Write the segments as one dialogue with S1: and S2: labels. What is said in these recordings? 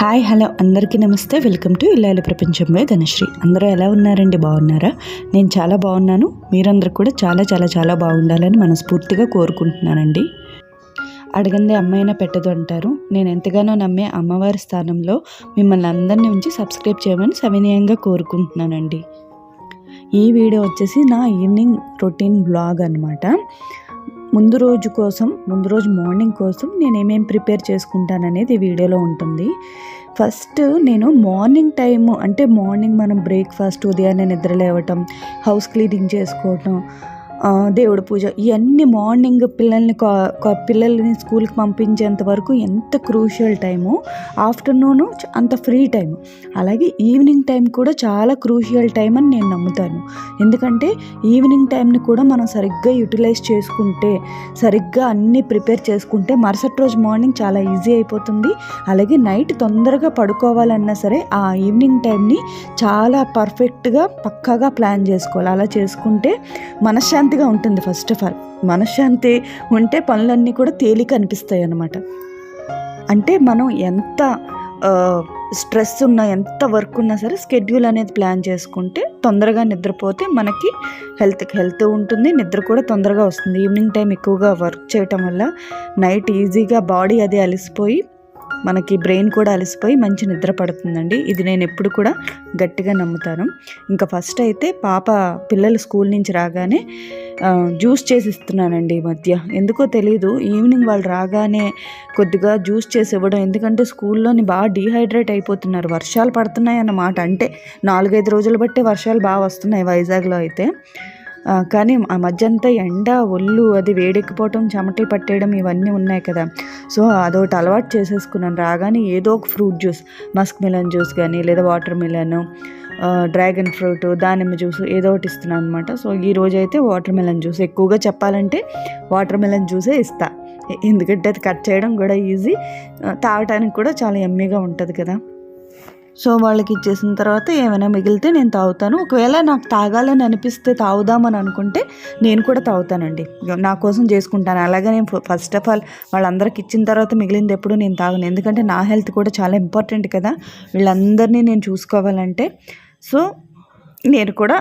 S1: Hi hello అందరికీ నమస్తే. Welcome to ఇల్లాలి ప్రపంచంలో ధనశ్రీ. అందరూ ఎలా ఉన్నారండి? బాగున్నారా? నేను చాలా బాగున్నాను. మీరందరూ కూడా చాలా చాలా చాలా బాగుండాలని మనస్ఫూర్తిగా కోరుకుంటున్నానండి. అడగంది అమ్మాయినా పెట్టదు అంటారు. నేను ఎంతగానో నమ్మే అమ్మవారి స్థానంలో మిమ్మల్ని అందరినీ ఉంచి సబ్స్క్రైబ్ చేయమని సవినయంగా కోరుకుంటున్నానండి. ఈ వీడియో వచ్చేసి నా ఈవినింగ్ రొటీన్ బ్లాగ్ అనమాట ముందు రోజు కోసం ముందు రోజు మార్నింగ్ కోసం నేను ఏమేమి ప్రిపేర్ చేసుకుంటాననేది వీడియోలో ఉంటుంది. ఫస్ట్ నేను మార్నింగ్ టైము అంటే మార్నింగ్ మనం బ్రేక్ఫాస్ట్ ఉదయాన్నే నిద్ర లేవటం హౌస్ క్లీనింగ్ చేసుకోవటం దేవుడి పూజ. ఇవన్నీ మార్నింగ్ పిల్లల్ని కా- పిల్లల్ని స్కూల్కి పంపించేంత వరకు ఎంత క్రూషియల్ టైము? ఆఫ్టర్నూను అంత ఫ్రీ టైం అలాగే ఈవినింగ్ టైం కూడా చాలా క్రూషియల్ టైం అని నేను నమ్ముతాను. ఎందుకంటే ఈవినింగ్ టైంని కూడా మనం సరిగ్గా యూటిలైజ్ చేసుకుంటే సరిగ్గా అన్నీ ప్రిపేర్ చేసుకుంటే మరుసటి రోజు మార్నింగ్ చాలా ఈజీ అయిపోతుంది. అలాగే నైట్ తొందరగా పడుకోవాలన్నా సరే ఆ ఈవినింగ్ టైంని చాలా పర్ఫెక్ట్గా పక్కాగా ప్లాన్ చేసుకోవాలి. అలా చేసుకుంటే మనశ్శాంతి మనశ్శాంతిగా ఉంటుంది ఫస్ట్ ఆఫ్ ఆల్ మనశ్శాంతి ఉంటే పనులన్నీ కూడా తేలిక అనిపిస్తాయి అన్నమాట. అంటే మనం ఎంత స్ట్రెస్ ఉన్నా ఎంత వర్క్ ఉన్నా సరే స్కెడ్యూల్ అనేది ప్లాన్ చేసుకుంటే తొందరగా నిద్రపోతే మనకి హెల్త్కి హెల్త్ ఉంటుంది నిద్ర కూడా తొందరగా వస్తుంది. ఈవినింగ్ టైం ఎక్కువగా వర్క్ చేయటం వల్ల నైట్ ఈజీగా బాడీ అది అలసిపోయి మనకి బ్రెయిన్ కూడా అలసిపోయి మంచి నిద్ర పడుతుందండి. ఇది నేను ఎప్పుడు కూడా గట్టిగా నమ్ముతాను. ఇంకా ఫస్ట్ అయితే పాప పిల్లలు స్కూల్ నుంచి రాగానే జ్యూస్ చేసి ఇస్తున్నానండి ఈ మధ్య. ఎందుకో తెలీదు ఈవినింగ్ వాళ్ళు రాగానే కొద్దిగా జ్యూస్ చేసి ఇవ్వడం. ఎందుకంటే స్కూల్లోని బాగా డీహైడ్రేట్ అయిపోతున్నారు. వర్షాలు పడుతున్నాయి అన్నమాట అంటే నాలుగైదు రోజులు బట్టి వర్షాలు బాగా వస్తున్నాయి వైజాగ్లో అయితే. కానీ ఆ మధ్య అంతా ఎండ ఒళ్ళు అది వేడెక్కిపోవటం చెమటలు పట్టేయడం ఇవన్నీ ఉన్నాయి కదా. సో అదొకటి అలవాటు చేసేసుకున్నాను. రాగానే ఏదో ఒక fruit juice musk melon juice కానీ లేదా వాటర్ మిలన్ డ్రాగన్ ఫ్రూట్ దానిమ్మ జ్యూస్ ఏదో ఒకటి ఇస్తున్నాను అనమాట సో ఈ రోజు అయితే వాటర్ మిలన్ జ్యూస్. ఎక్కువగా చెప్పాలంటే వాటర్ మిలన్ జ్యూసే ఇస్తా. ఎందుకంటే అది కట్ చేయడం కూడా ఈజీ. తాగటానికి కూడా చాలా ఎమ్మీగా ఉంటుంది కదా. సో వాళ్ళకి ఇచ్చేసిన తర్వాత ఏమైనా మిగిలితే నేను తాగుతాను. ఒకవేళ నాకు తాగాలని అనిపిస్తే తాగుదామని అనుకుంటే నేను కూడా తాగుతానండి. నా కోసం చేసుకుంటాను. అలాగే నేను ఫస్ట్ ఆఫ్ ఆల్ వాళ్ళందరికి ఇచ్చిన తర్వాత మిగిలింది ఎప్పుడు నేను తాగను. ఎందుకంటే నా హెల్త్ కూడా చాలా ఇంపార్టెంట్ కదా. వీళ్ళందరినీ నేను చూసుకోవాలంటే సో నేను కూడా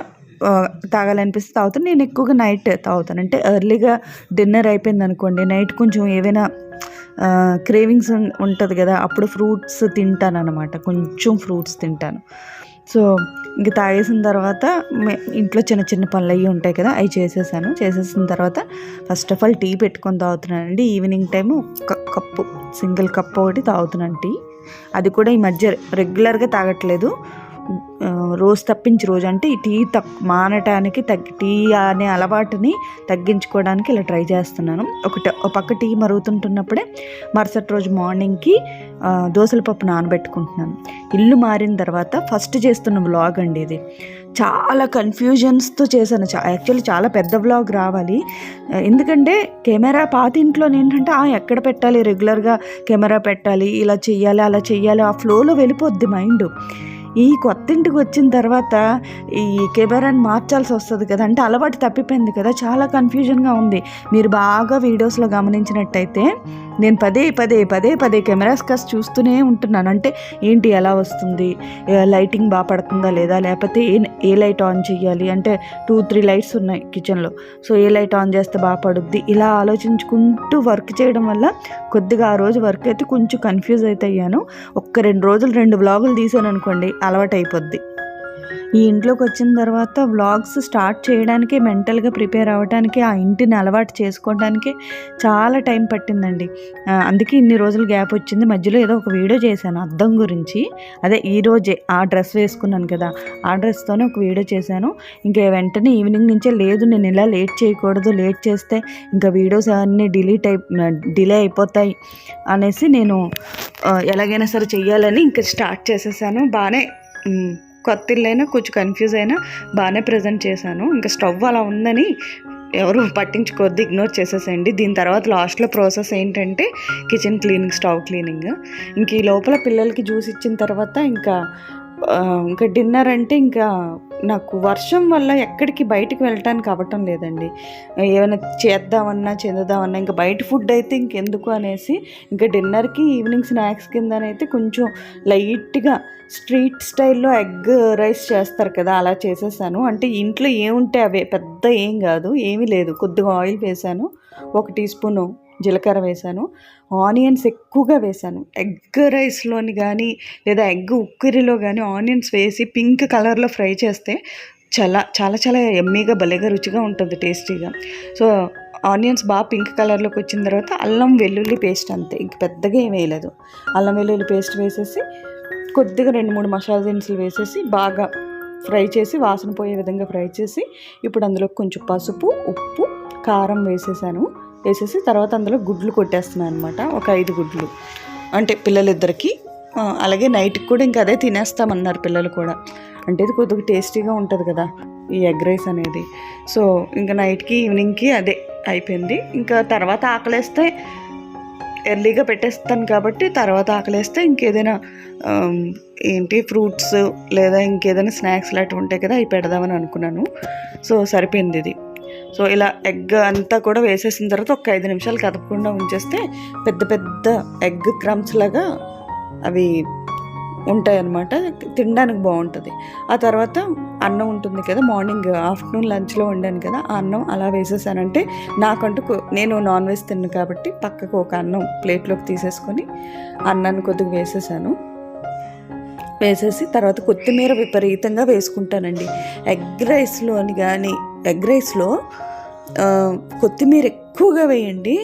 S1: తాగాలనిపిస్తే తాగుతాను. నేను ఎక్కువగా నైట్ తాగుతాను. అంటే ఎర్లీగా డిన్నర్ అయిపోయింది అనుకోండి నైట్ కొంచెం ఏవైనా క్రేవింగ్స్ ఉంటుంది కదా అప్పుడు ఫ్రూట్స్ తింటాను అనమాట కొంచెం ఫ్రూట్స్ తింటాను. సో ఇంక తాగేసిన తర్వాత మే- ఇంట్లో చిన్న చిన్న పనులు అవి ఉంటాయి కదా అవి చేసేసాను. చేసేసిన తర్వాత ఫస్ట్ ఆఫ్ ఆల్ టీ పెట్టుకొని తాగుతున్నానండి. ఈవినింగ్ టైం ఒక కప్పు సింగిల్ కప్ ఒకటి తాగుతున్నాను టీ అది కూడా ఈ మధ్య రెగ్యులర్గా తాగట్లేదు. రోజు తప్పించి రోజు అంటే ఈ టీ తక్ మానటానికి తగ్గి టీ అనే అలవాటుని తగ్గించుకోవడానికి ఇలా ట్రై చేస్తున్నాను. ఒకటి ఒక పక్క టీ మరుగుతుంటున్నప్పుడే మరుసటి రోజు మార్నింగ్కి ఆ, దోసల పప్పు నానబెట్టుకుంటున్నాను. ఇల్లు మారిన తర్వాత ఫస్ట్ చేస్తున్న బ్లాగ్ అండి ఇది. చాలా కన్ఫ్యూజన్స్తో చేశాను. చా యాక్చువల్లీ చాలా పెద్ద వ్లాగ్ రావాలి. ఎందుకంటే కెమెరా పాత ఇంట్లో ఏంటంటే ఆ, ఎక్కడ పెట్టాలి? రెగ్యులర్గా కెమెరా పెట్టాలి ఇలా చెయ్యాలి అలా చెయ్యాలి ఆ ఫ్లోలో వెళ్ళిపోద్ది మైండ్. ఈ కొత్త ఇంటికి వచ్చిన తర్వాత ఈ కెమెరాని మార్చాల్సి వస్తుంది కదా. అంటే అలవాటు తప్పిపోయింది కదా. చాలా కన్ఫ్యూజన్గా ఉంది. మీరు బాగా వీడియోస్లో గమనించినట్టయితే నేను పదే పదే పదే పదే కెమెరాస్ కాస్త చూస్తూనే ఉంటున్నాను. అంటే ఏంటి ఎలా వస్తుంది? లైటింగ్ బాగా పడుతుందా లేదా? లేకపోతే ఏ ఏ లైట్ ఆన్ చేయాలి అంటే టూ త్రీ లైట్స్ ఉన్నాయి కిచెన్లో. సో ఏ లైట్ ఆన్ చేస్తే బాగా పడుద్ది? ఇలా ఆలోచించుకుంటూ వర్క్ చేయడం వల్ల కొద్దిగా ఆ రోజు వర్క్ అయితే కొంచెం కన్ఫ్యూజ్ అయితే అయ్యాను. ఒక్క రెండు రోజులు రెండు బ్లాగులు తీసాను అనుకోండి అలవాటైపోద్ది. ఈ ఇంట్లోకి వచ్చిన తర్వాత వ్లాగ్స్ స్టార్ట్ చేయడానికి మెంటల్గా ప్రిపేర్ అవ్వడానికి ఆ ఇంటిని అలవాటు చేసుకోవడానికి చాలా టైం పట్టిందండి. అందుకే ఇన్ని రోజులు గ్యాప్ వచ్చింది. మధ్యలో ఏదో ఒక వీడియో చేశాను అద్దం గురించి. అదే ఈరోజే ఆ డ్రెస్ వేసుకున్నాను కదా ఆ డ్రెస్తోనే ఒక వీడియో చేశాను. ఇంకా వెంటనే ఈవినింగ్ నుంచే లేదు నేను ఇలా లేట్ చేయకూడదు లేట్ చేస్తే ఇంకా వీడియోస్ అన్నీ డిలీట్ అయి డిలే అయిపోతాయి అనేసి నేను ఎలాగైనా సరే చెయ్యాలని ఇంకా స్టార్ట్ చేసేసాను. బాగానే కొత్త కొంచెం కన్ఫ్యూజ్ అయినా బాగానే ప్రజెంట్ చేశాను. ఇంకా స్టవ్ అలా ఉందని ఎవరు పట్టించుకోవద్దు ఇగ్నోర్ చేసేసేయండి. దీని తర్వాత లాస్ట్లో ప్రాసెస్ ఏంటంటే కిచెన్ క్లీనింగ్ స్టవ్ క్లీనింగ్ ఇంక ఈ లోపల పిల్లలకి జ్యూస్ ఇచ్చిన తర్వాత ఇంకా ఇంకా డిన్నర్ అంటే ఇంకా నాకు వర్షం వల్ల ఎక్కడికి బయటికి వెళ్ళటానికి అవ్వటం లేదండి. ఏమైనా చేద్దామన్నా చెందుదామన్నా ఇంకా బయట ఫుడ్ అయితే ఇంకెందుకు అనేసి ఇంకా డిన్నర్కి ఈవినింగ్ స్నాక్స్ కిందనైతే కొంచెం లైట్గా స్ట్రీట్ స్టైల్లో ఎగ్ రైస్ చేస్తారు కదా అలా చేసేసాను. అంటే ఇంట్లో ఏముంటే అవే పెద్ద ఏం కాదు ఏమీ లేదు. కొద్దిగా ఆయిల్ వేసాను. ఒక టీ స్పూను జీలకర్ర వేసాను. ఆనియన్స్ ఎక్కువగా వేసాను. ఎగ్ రైస్లోని కానీ లేదా ఎగ్ ఉక్కిరిలో కానీ ఆనియన్స్ వేసి పింక్ కలర్లో ఫ్రై చేస్తే చాలా చాలా చాలా ఎమ్మీగా భలేగా రుచిగా ఉంటుంది టేస్టీగా. సో ఆనియన్స్ బాగా పింక్ కలర్లోకి వచ్చిన తర్వాత అల్లం వెల్లుల్లి పేస్ట్ అంతే. ఇంక పెద్దగా ఏం వేయలేదు. అల్లం వెల్లుల్లి పేస్ట్ వేసేసి కొద్దిగా రెండు మూడు మసాలా దినుసులు వేసేసి బాగా ఫ్రై చేసి వాసన పోయే విధంగా ఫ్రై చేసి ఇప్పుడు అందులో కొంచెం పసుపు ఉప్పు కారం వేసేసాను. వేసేసి తర్వాత అందులో గుడ్లు కొట్టేస్తున్నాను అనమాట ఒక ఐదు గుడ్లు. అంటే పిల్లలిద్దరికి అలాగే నైట్కి కూడా ఇంకా అదే తినేస్తామన్నారు పిల్లలు కూడా. అంటే ఇది కొద్దిగా టేస్టీగా ఉంటుంది కదా ఈ ఎగ్ రైస్ అనేది. సో ఇంకా నైట్కి ఈవినింగ్కి అదే అయిపోయింది. ఇంకా తర్వాత ఆకలేస్తే ఎర్లీగా పెట్టేస్తాను కాబట్టి తర్వాత ఆకలేస్తే ఇంకేదైనా ఏంటి ఫ్రూట్స్ లేదా ఇంకేదైనా స్నాక్స్ లాంటివి ఉంటాయి కదా అవి పెడదామని అనుకున్నాను. సో సరిపోయింది ఇది. సో ఇలా ఎగ్ అంతా కూడా వేసేసిన తర్వాత ఒక ఐదు నిమిషాలు కదపకుండా ఉంచేస్తే పెద్ద పెద్ద ఎగ్ క్రమ్స్ లాగా అవి ఉంటాయి అన్నమాట తినడానికి బాగుంటుంది. ఆ తర్వాత అన్నం ఉంటుంది కదా మార్నింగ్ ఆఫ్టర్నూన్ లంచ్లో వండాను కదా ఆ అన్నం అలా వేసేసానంటే నాకంటూ నేను నాన్ వెజ్ తిన్నాను కాబట్టి పక్కకు ఒక అన్నం ప్లేట్లోకి తీసేసుకొని అన్నాన్ని కొద్దిగా వేసేసాను. వేసేసి తర్వాత కొత్తిమీర విపరీతంగా వేసుకుంటానండి. ఎగ్ రైస్లోని కానీ ఎగ్ రైస్లో కొత్తిమీర ఎక్కువగా వేయండి.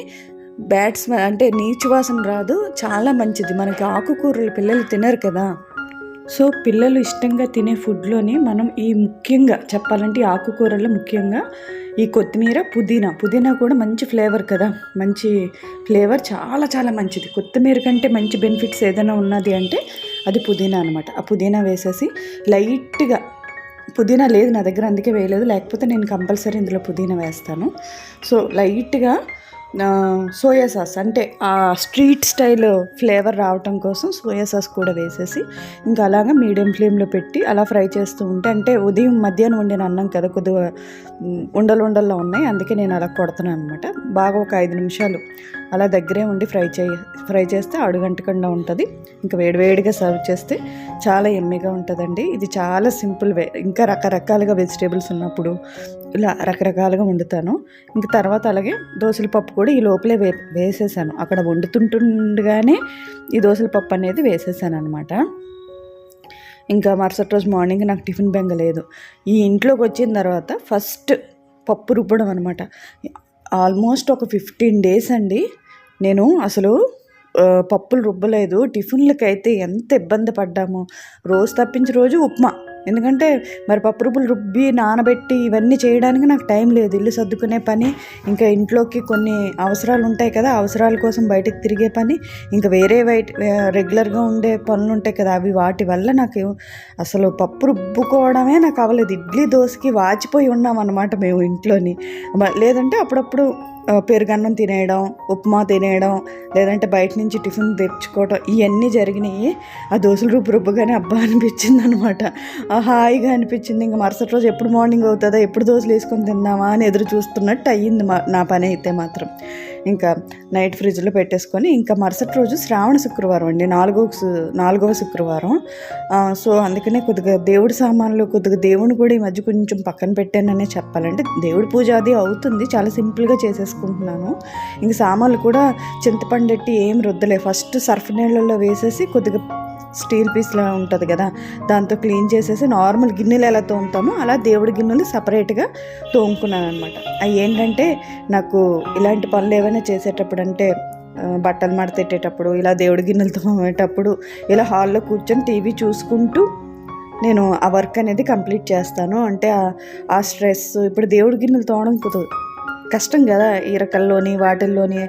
S1: బ్యాట్స్ అంటే నీచు వాసన రాదు. చాలా మంచిది. మనకి ఆకుకూరలు పిల్లలు తినరు కదా. సో పిల్లలు ఇష్టంగా తినే ఫుడ్లోని మనం ఈ ముఖ్యంగా చెప్పాలంటే ఆకుకూరల్లో ముఖ్యంగా ఈ కొత్తిమీర పుదీనా. పుదీనా కూడా మంచి ఫ్లేవర్ కదా. మంచి ఫ్లేవర్ చాలా చాలా మంచిది. కొత్తిమీర కంటే మంచి బెనిఫిట్స్ ఏదైనా ఉన్నది అంటే అది పుదీనా అనమాట ఆ పుదీనా వేసేసి లైట్గా పుదీనా లేదు నా దగ్గర అందుకే వేయలేదు. లేకపోతే నేను కంపల్సరీ ఇందులో పుదీనా వేస్తాను. సో లైట్గా సోయా సాస్ అంటే ఆ స్ట్రీట్ స్టైల్ ఫ్లేవర్ రావటం కోసం సోయా సాస్ కూడా వేసేసి ఇంకా అలాగా మీడియం ఫ్లేమ్లో పెట్టి అలా ఫ్రై చేస్తూ ఉంటే అంటే ఉదయం మధ్యాహ్నం వండిన అన్నం కదా కొద్దిగా ఉండలు ఉండల్లో ఉన్నాయి అందుకే నేను అలా కొడుతున్నాను అనమాట బాగా ఒక ఐదు నిమిషాలు అలా దగ్గరే ఉండి ఫ్రై చే ఫ్రై చేస్తే అడుగంటకుండా ఉంటుంది. ఇంకా వేడివేడిగా సర్వ్ చేస్తే చాలా ఎమ్మెగా ఉంటుందండి. ఇది చాలా సింపుల్ వే ఇంకా రకరకాలుగా వెజిటేబుల్స్ ఉన్నప్పుడు ఇలా రకరకాలుగా వండుతాను. ఇంక తర్వాత అలాగే దోసల పప్పు కూడా ఈ లోపలే వే వేసేసాను. అక్కడ వండుతుంటుండగానే ఈ దోసల పప్పు అనేది వేసేసాను అనమాట ఇంకా మరుసటి రోజు మార్నింగ్ నాకు టిఫిన్ బెంగ లేదు ఈ ఇంట్లోకి వచ్చిన తర్వాత ఫస్ట్ పప్పు రుబ్బడం అనమాట ఆల్మోస్ట్ ఒక ఫిఫ్టీన్ డేస్ అండి నేను అసలు పప్పులు రుబ్బలేదు. టిఫిన్లకైతే ఎంత ఇబ్బంది పడ్డామో. రోజు తప్పించి రోజు ఉప్మా. ఎందుకంటే మరి పప్పు రుబ్బులు రుబ్బి నానబెట్టి ఇవన్నీ చేయడానికి నాకు టైం లేదు. ఇల్లు సర్దుకునే పని ఇంకా ఇంట్లోకి కొన్ని అవసరాలు ఉంటాయి కదా అవసరాల కోసం బయటకు తిరిగే పని ఇంకా వేరే బయట రెగ్యులర్గా ఉండే పనులు ఉంటాయి కదా అవి వాటి వల్ల నాకు అసలు పప్పు రుబ్బుకోవడమే నాకు అవ్వలేదు. ఇడ్లీ దోశకి వాచిపోయి ఉన్నాం అనమాట మేము ఇంట్లోని. లేదంటే అప్పుడప్పుడు పెరుగన్నం తినేయడం ఉప్మా తినేయడం లేదంటే బయట నుంచి టిఫిన్ తెచ్చుకోవడం ఇవన్నీ జరిగినాయి. ఆ దోశలు రుబ్బు రుబ్బుగానే అబ్బా అనిపించింది అనమాట హాయిగా అనిపించింది. ఇంకా మరుసటి రోజు ఎప్పుడు మార్నింగ్ అవుతుందా ఎప్పుడు దోశలు వేసుకొని తిందామా అని ఎదురు చూస్తున్నట్టు అయ్యింది మా నా పని అయితే మాత్రం. ఇంకా నైట్ ఫ్రిడ్జ్లో పెట్టేసుకొని ఇంకా మరుసటి రోజు శ్రావణ శుక్రవారం అండి నాలుగో సు- నాలుగవ శుక్రవారం. సో అందుకనే కొద్దిగా దేవుడి సామాన్లు కొద్దిగా దేవుని కూడా ఈ మధ్య కొంచెం పక్కన పెట్టాననే చెప్పాలంటే దేవుడి పూజ అది అవుతుంది చాలా సింపుల్గా చేసేసుకుంటున్నాను. ఇంక సామాన్లు కూడా చింతపండు ఎట్టి ఏం రుద్దలే. ఫస్ట్ సర్ఫ్ నీళ్ళల్లో వేసేసి కొద్దిగా స్టీల్ పీస్లా ఉంటుంది కదా దాంతో క్లీన్ చేసేసి నార్మల్ గిన్నెలు ఎలా తోముతామో అలా దేవుడి గిన్నెలు సపరేట్గా తోముకున్నాను అనమాట అవి ఏంటంటే నాకు ఇలాంటి పనులు ఏమైనా చేసేటప్పుడు అంటే బట్టలు మడతెట్టేటప్పుడు ఇలా దేవుడి గిన్నెలు తోమేటప్పుడు ఇలా హాల్లో కూర్చొని టీవీ చూసుకుంటూ నేను ఆ వర్క్ అనేది కంప్లీట్ చేస్తాను. అంటే ఆ- ఆ స్ట్రెస్ ఇప్పుడు దేవుడి గిన్నెలు తోమడం కుదరదు. కష్టం కదా ఈరకల్లోని వాటిల్లోని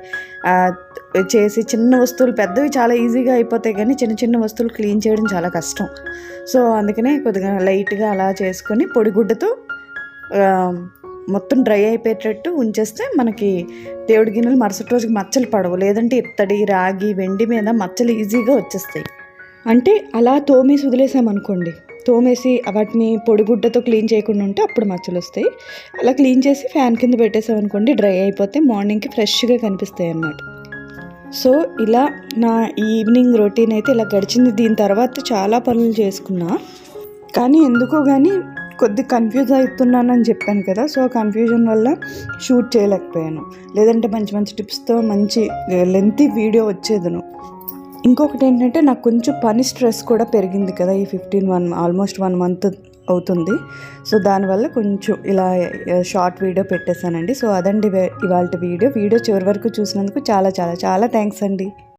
S1: చేసి చిన్న వస్తువులు పెద్దవి చాలా ఈజీగా అయిపోతాయి కానీ చిన్న చిన్న వస్తువులు క్లీన్ చేయడం చాలా కష్టం. సో అందుకనే కొద్దిగా లైట్గా అలా చేసుకొని పొడిగుడ్డతో మొత్తం డ్రై అయిపోయేటట్టు ఉంచేస్తే మనకి దేవుడి గిన్నెలు మరుసటి రోజుకి మచ్చలు పడవు. లేదంటే ఇత్తడి రాగి వెండి మీద మచ్చలు ఈజీగా వచ్చేస్తాయి. అంటే అలా తోమేసి వదిలేసామనుకోండి తోమేసి వాటిని పొడిగుడ్డతో క్లీన్ చేయకుండా ఉంటే అప్పుడు మచ్చలు వస్తాయి. అలా క్లీన్ చేసి ఫ్యాన్ కింద పెట్టేసామనుకోండి డ్రై అయిపోతే మార్నింగ్కి ఫ్రెష్గా కనిపిస్తాయి అన్నమాట. సో ఇలా నా ఈవినింగ్ రొటీన్ అయితే ఇలా గడిచింది. దీని తర్వాత చాలా పనులు చేసుకున్నా. కానీ ఎందుకో కానీ కొద్ది కన్ఫ్యూజ్ అవుతున్నానని చెప్పాను కదా సో కన్ఫ్యూజన్ వల్ల షూట్ చేయలేకపోయాను. లేదంటే మంచి మంచి టిప్స్తో మంచి లెంతీ వీడియో వచ్చేదను. ఇంకొకటి ఏంటంటే నాకు కొంచెం పని స్ట్రెస్ కూడా పెరిగింది కదా ఈ fifteen one almost one month అవుతుంది. సో దానివల్ల కొంచెం ఇలా షార్ట్ వీడియో పెట్టేశానండి. సో అదండి ఇవాళ వీడియో. వీడియో చివరి వరకు చూసినందుకు చాలా చాలా చాలా థ్యాంక్స్ అండి.